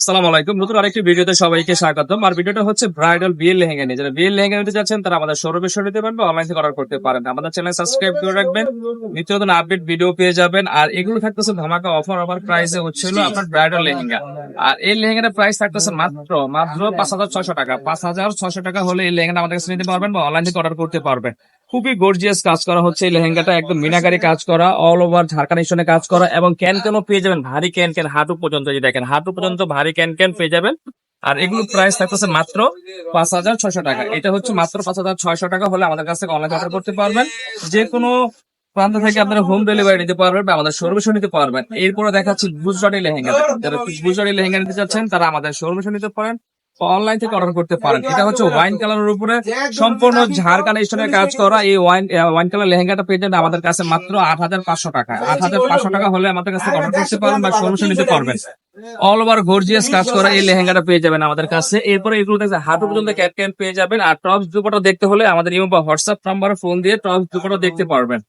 আসসালামু আলাইকুম। নতুন আরেকটি ভিডিওতে সবাইকে স্বাগতম। আর ভিডিওটা হচ্ছে ব্রাইডাল বিয়ের লেহেঙ্গা নিয়ে। যারা বিয়ের লেহেঙ্গা নিতে চাচ্ছেন তারা আমাদের শোরুমে বা অর্ডার করতে পারেন। আমাদের চ্যানেল সাবস্ক্রাইব করে রাখবেন। নিত্য আপডেট ভিডিও পেয়ে যাবেন। আর এগুলো থাকতেছে ধামাকা অফার অফার প্রাইসে হচ্ছিল আপনার ব্রাইডাল লেহেঙ্গা। আর এই লেহেঙ্গার প্রাইস থাকতেছে মাত্র মাত্র পাঁচ হাজার ছয়শো টাকা। পাঁচ হাজার ছয়শো টাকা হলে এই লেহেঙ্গাটা আমাদের কাছে নিতে পারবেন বা অনলাইন থেকে অর্ডার করতে পারবেন। খুবই গর্জিয়াস কাজ করা হচ্ছে। এই লেহেঙ্গাটা একদম মিনাকারি কাজ করা অল ওভার ঝাড়খান স্টোনে কাজ করা এবং ক্যান ক্যানও পেয়ে যাবেন ভারী ক্যান ক্যান হাঁটু পর্যন্ত যদি দেখেন, হাঁটু পর্যন্ত ভারী ক্যান ক্যান পেয়ে যাবেন। আর এগুলো প্রাইস থাকতেছে মাত্র পাঁচ হাজার ছয়শো টাকা। এটা হচ্ছে মাত্র পাঁচ হাজার ছয়শো টাকা হলে আমাদের কাছ থেকে অনলাইন অর্ডার করতে পারবেন। যে কোনো প্রান্ত থেকে আপনারা হোম ডেলিভারি নিতে পারবেন বা আমাদের শোরুমে নিতে পারবেন। এরপরে দেখাচ্ছি গুজরাটি লেহেঙ্গা। যারা গুজরাটি লেহেঙ্গা নিতে চাচ্ছেন, তারা আমাদের শোরুমে নিতে পারেন। অনলাইন থেকে অর্ডার করতে পারেন। এটা হচ্ছে ওয়াইন কালারের উপরে সম্পূর্ণ ঝাড়খান স্টোনের কাজ করা এই ওয়াইন ওয়াইন কালার লেহেঙ্গাটা পেয়ে যাবেন আমাদের কাছে মাত্র আট হাজার পাঁচশো টাকা। আট হাজার পাঁচশো টাকা হলে আমাদের কাছে অর্ডার করতে পারেন বা শোরুমে নিতে পারবেন। অল ওভার গর্জিয়াস কাজ করা এই লেহেঙ্গাটা পেয়ে যাবেন আমাদের কাছে। এরপরে এগুলো দেখছে হাঁটু পর্যন্ত ক্যাট ক্যান পেয়ে যাবেন। আর টপস দুপাটা দেখতে হলে আমাদের ইমো বা হোয়াটসঅ্যাপ নাম্বারে ফোন দিয়ে টপস দুপাটা দেখতে পারবেন।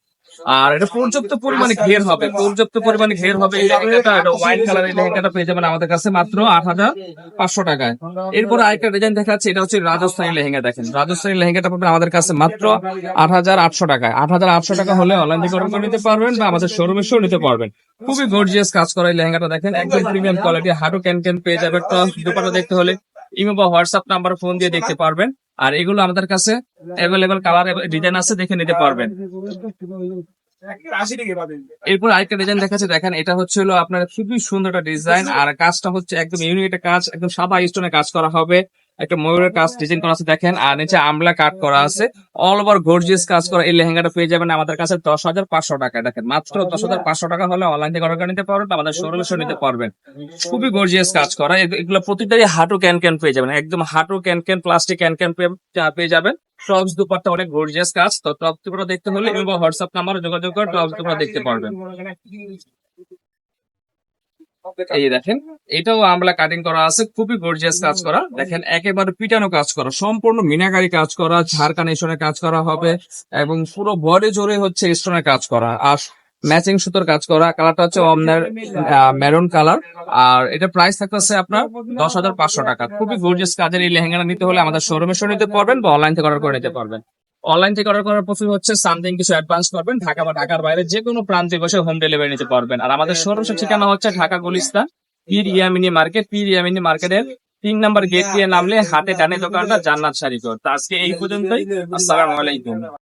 আর এটা পর্যাপ্ত পরিমাণে ঘের হবে, পর্যাপ্ত পরিমাণে ঘের হবে, এই লেহেঙ্গাটা পেয়ে যাবেন আমাদের কাছে মাত্র আট হাজার পাঁচশো টাকায়। এরপর আরেকটা ডিজাইন দেখাচ্ছে, এটা হচ্ছে রাজস্থানী লেহেঙ্গা, দেখেন। রাজস্থানী লেহেঙ্গাটা পাবেন আমাদের কাছে মাত্র আট হাজার আটশো টাকায়। আট হাজার আটশো টাকা হলে অনলাইন থেকে অর্ডার করে নিতে পারবেন বা আমাদের শোরুমে শো নিতে পারবেন। খুবই গর্জিয়াস কাজ করা এই লেহেঙ্গাটা, দেখেন। একদম প্রিমিয়াম কোয়ালিটি হাঁটু ক্যান ক্যান পেয়ে যাবেন। দুপাটা দেখতে হলে ইমো বা হোয়াটসঅ্যাপ নাম্বার ফোন দিয়ে দেখতে পারবেন। আর এগুলো আমাদের কাছে অ্যাভেলেবেল কালার ডিজাইন আছে, দেখে নিতে পারবেন। এরপর আরেকটা ডিজাইন দেখাচ্ছে, দেখেন, এটা হচ্ছে হলো আপনার খুবই সুন্দর একটা ডিজাইন আর কাজটা হচ্ছে একদম ইউনিক একটা কাজ, একদম সাদা স্টোনে কাজ করা হবে। একটা ময়ূরের কাজ ডিজাইন করা আছে দেখেন আর নিচে আমলা কাট করা আছে। অল ওভার গর্জিয়াস কাজ করা এই লেহেঙ্গাটা পেয়ে যাবেন আমাদের কাছে দশ হাজার পাঁচশো টাকা। দেখেন মাত্র দশ হাজার পাঁচশো টাকা হলে অনলাইন থেকে অর্ডার নিতে পারবেন আমাদের শোরুমে নিতে পারবেন। খুবই গর্জিয়াস কাজ করা এগুলো প্রতিটাই হাঁটু ক্যান ক্যান পেয়ে যাবেন একদম হাঁটু can can plastic can can পেয়ে যাবেন। টপস দুপাট্টা অনেক গর্জিয়াস কাজ তো টপ দুপাট্টা দেখতে হলে এবং হোয়াটসঅ্যাপ নাম্বারে যোগাযোগ করে টপস দুপাট্টা দেখতে পারবেন। এই দেখেন এটাও আমলা কাটিং করা আছে খুবই গর্জিয়াস কাজ করা। দেখেন একেবারে পিটানো কাজ করা সম্পূর্ণ মিনাকারি কাজ করা ঝাড়খান স্টোনের কাজ করা হবে এবং পুরো বডি জোরে হচ্ছে স্টোনের কাজ করা আর ম্যাচিং সুতোর কাজ করা কালারটা হচ্ছে অমনের মেরুন কালার আর এটা প্রাইস থাকতেছে আপনার দশ হাজার পাঁচশো টাকা। খুবই গর্জিয়াস কাজের এই লেহেঙ্গাটা নিতে হলে আমাদের শোরুমে শো নিতে পারবেন বা অনলাইন থেকে অর্ডার করে নিতে পারবেন। অনলাইন থেকে অর্ডার করার প্রথমে হচ্ছে সামথিং কিছু অ্যাডভান্স করবেন ঢাকা বা ঢাকার বাইরে যে কোনো প্রান্তে বসে হোম ডেলিভারি নিতে পারবেন। আর আমাদের শোরুম ঠিকানা হচ্ছে ঢাকা গুলিস্তান পির ইয়ামিনি মার্কেট পীর ইয়ামিনী মার্কেটের তিন নাম্বার গেট দিয়ে নামলে হাতে ডানে দোকানটা জান্নাত শাড়ি কর তো আজকে এই পর্যন্তই। আসসালামু আলাইকুম।